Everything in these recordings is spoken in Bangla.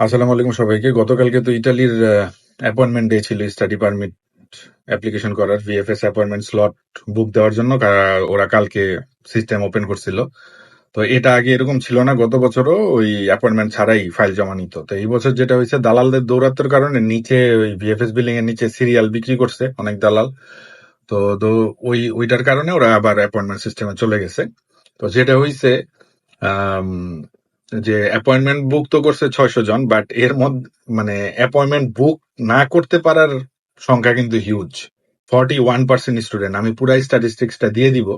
আসসালামু আলাইকুম সবাইকে। গতকালকে তো ইতালির অ্যাপয়েন্টমেন্ট ডে ছিল স্টাডি পারমিট অ্যাপ্লিকেশন করার ভিএফএস অ্যাপয়েন্টমেন্ট স্লট বুক দেওয়ার জন্য ওরা কালকে সিস্টেম ওপেন করছিল। তো এটা আগে এরকম ছিল না গত বছরও ওই অ্যাপয়েন্টমেন্ট ছাড়াই ফাইল জমা নিত। তো এই বছর যেটা হয়েছে দালালদের দৌরাত্মের কারণে নিচে ওই ভিএফএস বিল্ডিং এর নিচে সিরিয়াল বিক্রি করছে অনেক দালাল। তো ওই ওইটার কারণে ওরা আবার অ্যাপয়েন্টমেন্ট সিস্টেমে চলে গেছে। তো যেটা আম, যে অ্যাপয়েন্টমেন্ট বুক তো করছে ছয়শো জন বাট এর মধ্যে মানে অ্যাপয়েন্টমেন্ট বুক না করতে পারার সংখ্যা কিন্তু huge forty one percent student আমি পুরাই স্ট্যাটিস্টিক্সটা দিয়ে দিব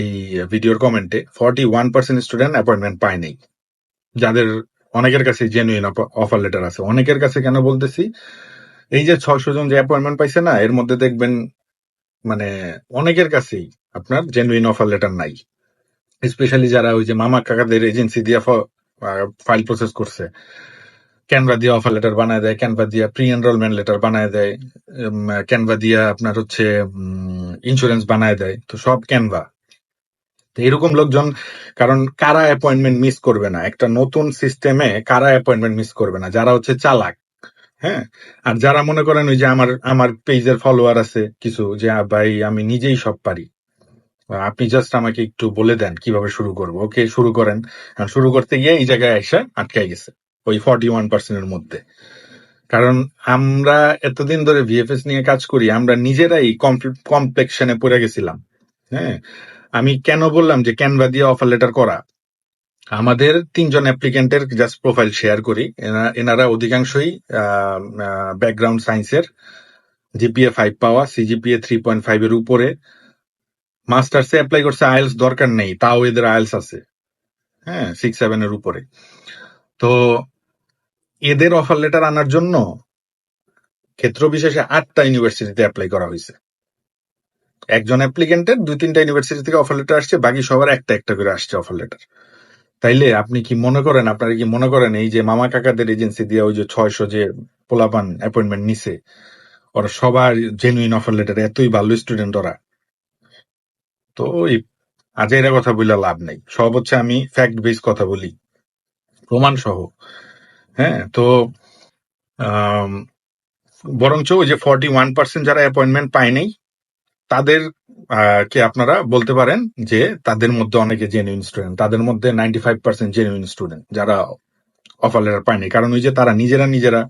এই ভিডিওর কমেন্টে forty one percent student appointment পায়নি যাদের অনেকের কাছে জেনুইন অফার লেটার আছে। অনেকের কাছে কেন বলতেছি, এই যে ছয়শো জন যে অ্যাপয়েন্টমেন্ট পাইছে না, এর মধ্যে দেখবেন মানে অনেকের কাছেই আপনার জেনুইন অফার লেটার নাই। স্পেশালি যারা ওই যে মামা কাকাদের এজেন্সি দিয়ে ফাইল প্রসেস করছে। ক্যানভা দিয়ে অফার লেটার বানায় দেয় ক্যানভা দিয়ে প্রি এনরোলমেন্ট লেটার বানায় দেয় ক্যানভা দিয়ে আপনার হচ্ছে ইন্স্যুরেন্স বানায় দেয়। তো সব ক্যানভা তো এরকম লোকজন, কারণ কারা অ্যাপয়েন্টমেন্ট মিস করবে না? একটা নতুন সিস্টেমে কারা অ্যাপয়েন্টমেন্ট মিস করবে না? যারা হচ্ছে চালাক হ্যাঁ? আর যারা মনে করেন ওই যে আমার আমার পেজের ফলোয়ার আছে কিছু, যে ভাই, আমি নিজেই সব পারি। আপনি জাস্ট আমাকে একটু বলে দেন কীভাবে শুরু করব। ওকে, শুরু করেন। শুরু করতে গিয়ে এই জায়গায় এসে আটকাই গেছে, ওই ফর্টি ওয়ান পার্সেন্টের মধ্যে। কারণ আমরা এতদিন ধরে ভিএফএস নিয়ে কাজ করি, আমরা নিজেরাই কমপ্লেকশনে পড়ে গেছিলাম। হ্যাঁ? আমি কেন বললাম যে ক্যানভা দিয়ে অফার লেটার করা? আমাদের তিনজন অ্যাপ্লিকেন্টের জাস্ট প্রোফাইল শেয়ার করি। এনা- এনারা অধিকাংশই ব্যাকগ্রাউন্ড সায়েন্সের জিপিএ ফাইভ পাওয়া সিজিপিএ থ্রি পয়েন্ট ফাইভ এর উপরে। মাস্টার্সে অ্যাপ্লাই করছে আইএলস দরকার নেই, তাও এদের আইএলস আছে। হ্যাঁ সিক্স সেভেন এর উপরে। তো এদের অফার লেটার আনার জন্য ক্ষেত্র বিশেষে আটটা ইউনিভার্সিটিতে অ্যাপ্লাই করা হয়েছে। একজন অ্যাপ্লিকেন্টের দুই, তিনটা ইউনিভার্সিটি থেকে অফার লেটার আসছে, বাকি সবার একটা একটা করে আসছে অফার লেটার তাইলে আপনি কি মনে করেন, আপনারা কি মনে করেন, এই যে মামা কাকাদের এজেন্সি দিয়ে ওই যে ছয়শো যে পোলাপান অ্যাপয়েন্টমেন্ট নিছে, ওরা সবার জেনুইন অফার লেটার এতই ভালো স্টুডেন্ট ওরা? তো ওই আজ এরা কথা বললে লাভ নেই। সব হচ্ছে আমি ফ্যাক্ট বেস কথা বলি। প্রমাণ সহ হ্যাঁ তো বরঞ্চ ওই যে ফর্টি ওয়ান পার্সেন্ট যারা অ্যাপয়েন্টমেন্ট পায়নি তাদের আহ, কে আপনারা বলতে পারেন যে তাদের মধ্যে অনেকে জেনুইন স্টুডেন্ট তাদের মধ্যে ninety five percent genuine student যারা অফার লেটার পায়নি কারণ ওই যে তারা নিজেরা নিজেরা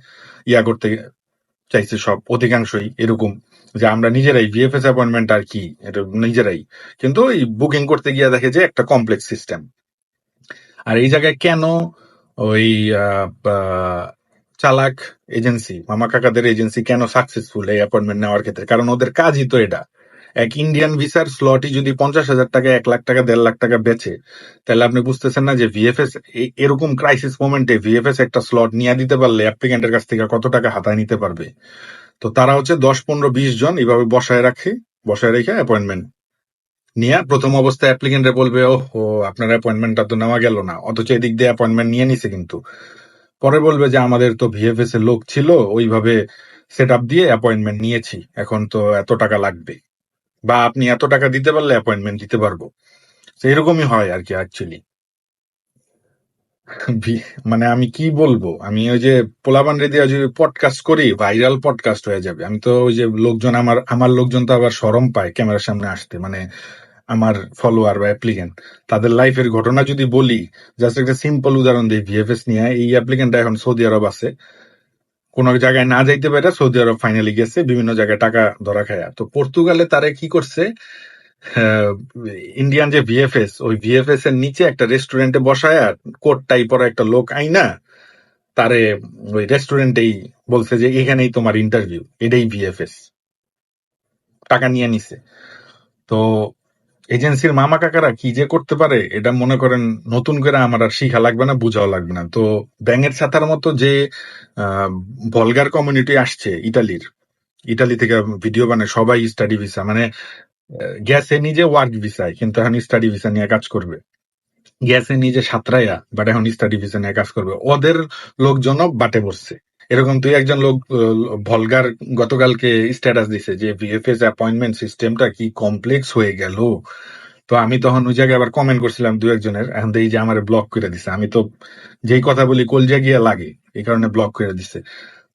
ইয়া করতে চাইছে সব অধিকাংশই এরকম যে আমরা নিজেরাই ভিএফএস অ্যাপয়েন্টমেন্ট আর কি, এটা নিজেরাই। কিন্তু এই বুকিং করতে গিয়ে দেখে যে একটা কমপ্লেক্স সিস্টেম আর এই জায়গায় কেন ওই চালাক এজেন্সি মামা কাকাদের এজেন্সি কেন সাকসেসফুল এই অ্যাপয়েন্টমেন্ট নেওয়ার ক্ষেত্রে? কারণ ওদের কাজই তো এটা। এক ইন্ডিয়ান ভিসার স্লটই যদি পঞ্চাশ হাজার টাকা, এক লাখ টাকা, দেড় লাখ টাকা বেচে, তাহলে আপনি বুঝতেছেন না যে ভিএফএস এরকম ক্রাইসিস মোমেন্টে ভিএফএস একটা স্লট নিয়ে দিতে পারলে অ্যাপ্লিকেন্টের কাছ থেকে কত টাকা হাতায় নিতে পারবে? তো তারা হচ্ছে দশ, পনেরো, বিশ জন এইভাবে বসায় রাখে, বসায় রেখে অ্যাপয়েন্টমেন্ট নিয়ে প্রথম অবস্থায় অ্যাপ্লিকেন্টে বলবে ও আপনার অ্যাপয়েন্টমেন্টটা তো নেওয়া গেল না। অথচ এদিক দিয়ে অ্যাপয়েন্টমেন্ট নিয়ে নিছে কিন্তু। পরে বলবে যে, আমাদের তো ভিএফএস এর লোক ছিল, ওইভাবে সেট আপ দিয়ে অ্যাপয়েন্টমেন্ট নিয়েছি। এখন তো এত টাকা লাগবে। বা, আপনি এত টাকা দিতে পারলে অ্যাপয়েন্টমেন্ট দিতে পারব। এরকমই হয় আর কি অ্যাকচুয়ালি মানে আমি কি বলব? আমি ওই যে পোলাবান রেদিয়া যদি পডকাস্ট করি ভাইরাল পডকাস্ট হয়ে যাবে। আমি তো ওই যে লোকজন আমার আমার লোকজন তো আবার সরম পায় ক্যামেরার সামনে আসতে। মানে আমার ফলোয়ার বা অ্যাপ্লিকেন্ট তাদের লাইফের ঘটনা যদি বলি জাস্ট একটা সিম্পল উদাহরণ দিই ভিএফএস নিয়ে। এই অ্যাপ্লিকেন্টটা এখন সৌদি আরব আছে। কোন জায়গায় না যাইতে পারে, সৌদি আরব ফাইনালি গেছে, বিভিন্ন জায়গায় টাকা ধরা খায়া। তো পর্তুগালে তারা কি করছে ইন্ডিয়ান যে ভিএফএস ওই ভিএফএস এর নিচে একটা রেস্টুরেন্টে বসায় আর কোট টাই পরা একটা লোক আইনা, তারে ওই রেস্টুরেন্টেই বলছে যে এখানেই তোমার ইন্টারভিউ এটাই ভিএফএস টাকা নিয়ে নিছে। তো এজেন্সির মামা কাকারা কি যে করতে পারে, এটা মনে করেন নতুন করে আমার আর শিখা লাগবে না, বুঝাও লাগবে না। তো ব্যাঙের ছাতার মতো যে ভলগার কমিউনিটি আসছে ইটালির ইটালি থেকে ভিডিও বানায়, সবাই স্টাডি ভিসা মানে গেছে নিজে ওয়ার্ক ভিসায় কিন্তু এখন স্টাডি ভিসা নিয়ে কাজ করবে। গেছে নিজে সাতরাইয়া বাট এখন স্টাডি ভিসা নিয়ে কাজ করবে। ওদের লোকজনও বাটে বসছে। এরকম তুই একজন লোক ভলগার গতকালকে স্ট্যাটাস দিছে যে ভিএফএস অ্যাপয়েন্টমেন্ট সিস্টেমটা কি কমপ্লেক্স হয়ে গেল। তো আমি তখন ওই জায়গায় আবার কমেন্ট করছিলাম দু একজনের। এখন এই যে আমার ব্লক করে দিছে। আমি তো যেই কথা বলি কলজা গিয়া লাগে, এই কারণে ব্লক করে দিছে।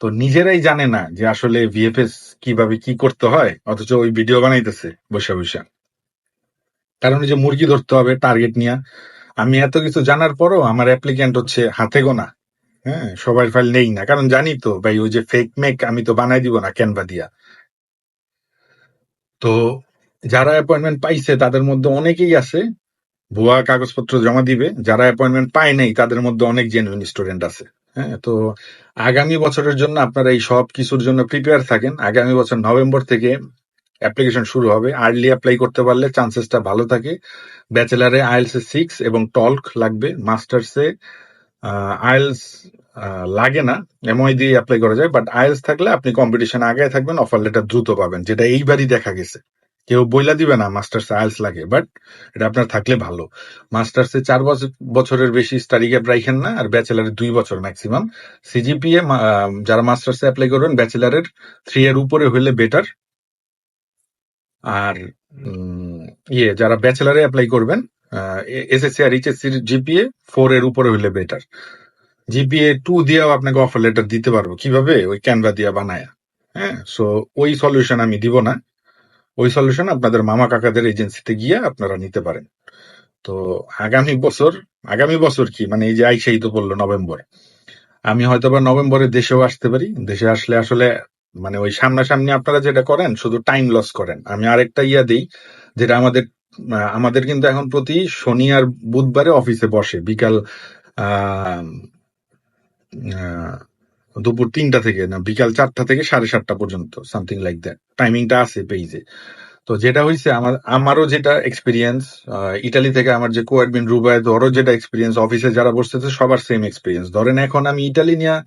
তো নিজেরাই জানে না যে আসলে ভিএফএস কীভাবে কি করতে হয়, অথচ ওই ভিডিও বানাইতেছে বসে বসে। কারণ যে মুরগি ধরতে হবে টার্গেট নিয়ে। আমি এত কিছু জানার পরও আমার অ্যাপ্লিক্যান্ট হচ্ছে হাতে গোনা। হ্যাঁ সবার ফাইল নেই না। কারণ জানি তো, ভাই, ওই যে ফেক মেক আমি তো বানাই দিব না ক্যানভা দিয়া। তো যারা অ্যাপয়েন্টমেন্ট পাইছে, তাদের মধ্যে অনেকেই আছে, ভুয়া কাগজপত্র জমা দিবে। যারা অ্যাপয়েন্টমেন্ট পায় নাই, তাদের মধ্যে অনেক জেনুইন স্টুডেন্ট আছে। হ্যাঁ তো আগামী বছরের জন্য আপনারা এই সব কিছুর জন্য প্রিপেয়ার থাকেন। আগামী বছর নভেম্বর থেকে অ্যাপ্লিকেশন শুরু হবে। আর্লি অ্যাপ্লাই করতে পারলে চান্সেসটা ভালো থাকে। ব্যাচেলারে আইএলস সিক্স এবং টল্ক লাগবে। মাস্টার্সে আইএলস লাগে না। এমআই দিয়ে অ্যাপ্লাই করা যায়। বাট আইএলস থাকলে আপনি কম্পিটিশন আগে থাকবেন। অফার লেটার দ্রুত পাবেন, যেটা এইবারই দেখা গেছে। কেউ বইলা দিবে না মাস্টার্স আইএলস লাগে বাট এটা আপনার থাকলে ভালো। মাস্টার্সে চার বছর বছরের বেশি স্টাডি গ্যাপ রাখেন না, আর ব্যাচেলারে দুই বছর ম্যাক্সিমাম সিজিপিএ যারা মাস্টার্সে অ্যাপ্লাই করবেন ব্যাচেলারের থ্রি এর উপরে হলে বেটার আর ইয়ে যারা ব্যাচেলারে অ্যাপ্লাই করবেন এসএসসি আর এইচএসসি জিপিএ ফোর এর উপরে হলে বেটার জিপিএ টু দিয়েও আপনাকে অফার লেটার দিতে পারব। কীভাবে? ওই ক্যানভা দিয়া বানায়। হ্যাঁ সো ওই সলিউশন আমি দিব না। ওই সলিউশন আপনাদের মামা কাকাদের এজেন্সিতে গিয়ে আপনারা নিতে পারেন। তো আগামী বছর আগামী বছর কি? মানে এই যে আইসাই তো বলল নভেম্বর। আমি হয়তো বা নভেম্বরে দেশেও আসতে পারি। দেশে আসলে আসলে মানে ওই সামনাসামনি আপনারা যেটা করেন শুধু টাইম লস করেন। আমি আরেকটা ইয়া দিই যেটা আমাদের আমাদের কিন্তু এখন প্রতি শনি আর বুধবারে অফিসে বসে। বিকাল আহ, দুপুর তিনটা থেকে না, বিকাল চারটা থেকে সাড়ে সাতটা পর্যন্ত সামথিং লাইক দ্যাট টাইমিংটা আছে পেজে তো যেটা হয়েছে আমার, আমারও যেটা এক্সপিরিয়েন্স ইটালি থেকে আমার যে কোয়াডমিন রুবায় ধরো যেটা এক্সপিরিয়েন্স অফিসে যারা বসতেছে, সবার সেম এক্সপিরিয়েন্স ধরেন এখন আমি ইটালি নিয়ে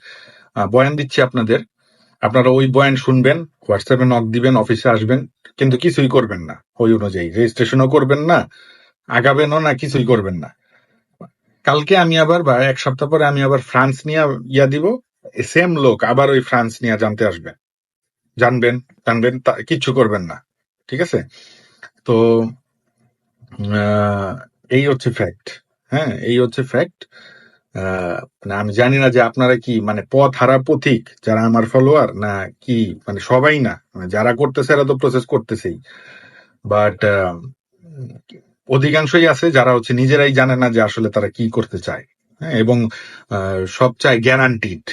বয়ান দিচ্ছি আপনাদের। আপনারা ওই বয়ান শুনবেন হোয়াটসঅ্যাপে নক দিবেন অফিসে আসবেন, কিন্তু কিছুই করবেন না, ওই অনুযায়ী। রেজিস্ট্রেশনও করবেন না, আগাবেনও না, কিছুই করবেন না। কালকে আমি আবার বা এক সপ্তাহ পরে আমি আবার ফ্রান্স নিয়ে ইয়া দিব সেম লোক আবার ওই ফ্রান্স নিয়ে জানতে আসবেন জানবেন জানবেন কিচ্ছু করবেন না, ঠিক আছে? তো এই হচ্ছে ফ্যাক্ট হ্যাঁ এই হচ্ছে ফ্যাক্ট মানে আমি জানি না যে আপনারা কি মানে পথ হারা পথিক, যারা আমার ফলোয়ার না কি মানে সবাই না মানে যারা করতেছে এরা তো প্রসেস করতেছেই। বাট অধিকাংশই আছে যারা হচ্ছে নিজেরাই জানে না যে আসলে তারা কি করতে চায় হ্যাঁ এবং সব চায় গ্যারান্টিড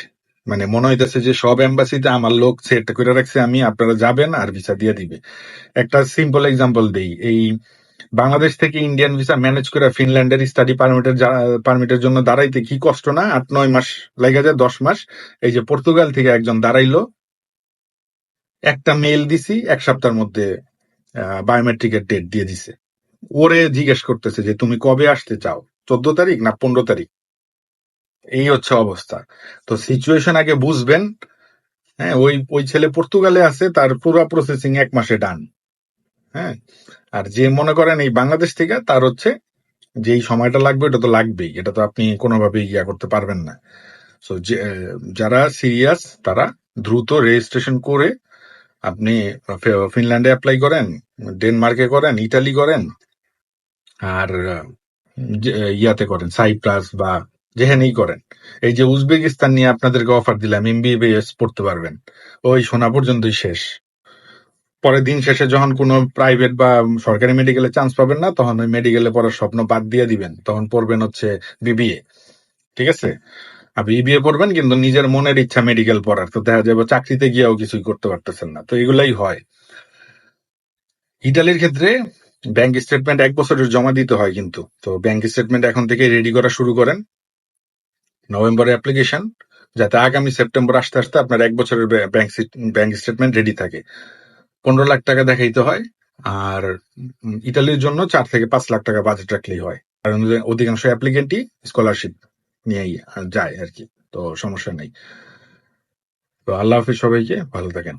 মানে মনে হইতেছে যে সব এম্বাসিতে আমার লোক সেট করে রাখছে, আমি আপনারা যাবেন আর ভিসা দিয়ে দিবে। একটা সিম্পল এক্সাম্পল দেই, এই বাংলাদেশ থেকে ইন্ডিয়ান ভিসা ম্যানেজ করে ফিনল্যান্ডের স্টাডি পারমিটের পারমিটের জন্য দাঁড়াইতে কি কষ্ট না? আট, নয় মাস লেগে যায়, দশ মাস। এই যে পর্তুগাল থেকে একজন দাঁড়াইলো। একটা মেল দিছি, এক সপ্তাহের মধ্যে বায়োমেট্রিকের ডেট দিয়ে দিছে। ওরে জিজ্ঞেস করতেছে যে, তুমি কবে আসতে চাও? চোদ্দ তারিখ না পনেরো তারিখ? এই হচ্ছে অবস্থা। তো সিচুয়েশন আগে বুঝবেন। হ্যাঁ ওই ওই ছেলে পর্তুগালে আছে, তার পুরো প্রসেসিং এক মাসে ডান হ্যাঁ আর যে মনে করেন এই বাংলাদেশ থেকে, তার হচ্ছে যেই সময়টা লাগবে, এটা তো লাগবেই। এটা তো আপনি কোনোভাবেই ইয়া করতে পারবেন না। সো যারা সিরিয়াস তারা দ্রুত রেজিস্ট্রেশন করে আপনি ফিনল্যান্ডে অ্যাপ্লাই করেন, ডেনমার্কে করেন, ইটালি করেন, আর ইয়াতে করেন, সাইপ্রাস বা যেখানেই করেন। এই যে উজবেকিস্তান নিয়ে আপনাদেরকে অফার দিলাম এমবিবিএস পড়তে পারবেন। ওই শোনা পর্যন্তই শেষ। পরে দিন শেষে যখন কোনো প্রাইভেট বা সরকারি মেডিকেলে চান্স পাবেন না, তখন ওই মেডিকেলে পড়ার স্বপ্ন বাদ দিয়ে দিবেন। তখন পড়বেন হচ্ছে বিবিএ ঠিক আছে? আর বিবিএ পড়বেন, কিন্তু নিজের মনের ইচ্ছা মেডিকেল পড়ার। তো দেখা যাবে চাকরিতে গিয়েও কিছুই করতে পারতেছেন না। তো এগুলাই হয়। ইটালির ক্ষেত্রে ব্যাংক স্টেটমেন্ট এক বছরের জমা দিতে হয় কিন্তু। তো ব্যাংক স্টেটমেন্ট এখন থেকে রেডি করা শুরু করেন। নভেম্বরে অ্যাপ্লিকেশন যাতে আগামী সেপ্টেম্বর আসতে আসতে আপনার এক বছরের ব্যাংক ব্যাংক স্টেটমেন্ট রেডি থাকে। পনেরো লাখ টাকা দেখাইতে হয়, আর ইটালির জন্য চার থেকে পাঁচ লাখ টাকা বাজেট রাখলেই হয়। কারণ অধিকাংশ অ্যাপ্লিকেন্টই স্কলারশিপ নিয়েই যায় আর কি, তো সমস্যা নেই। তো আল্লাহ হাফিজ সবাইকে ভালো থাকেন।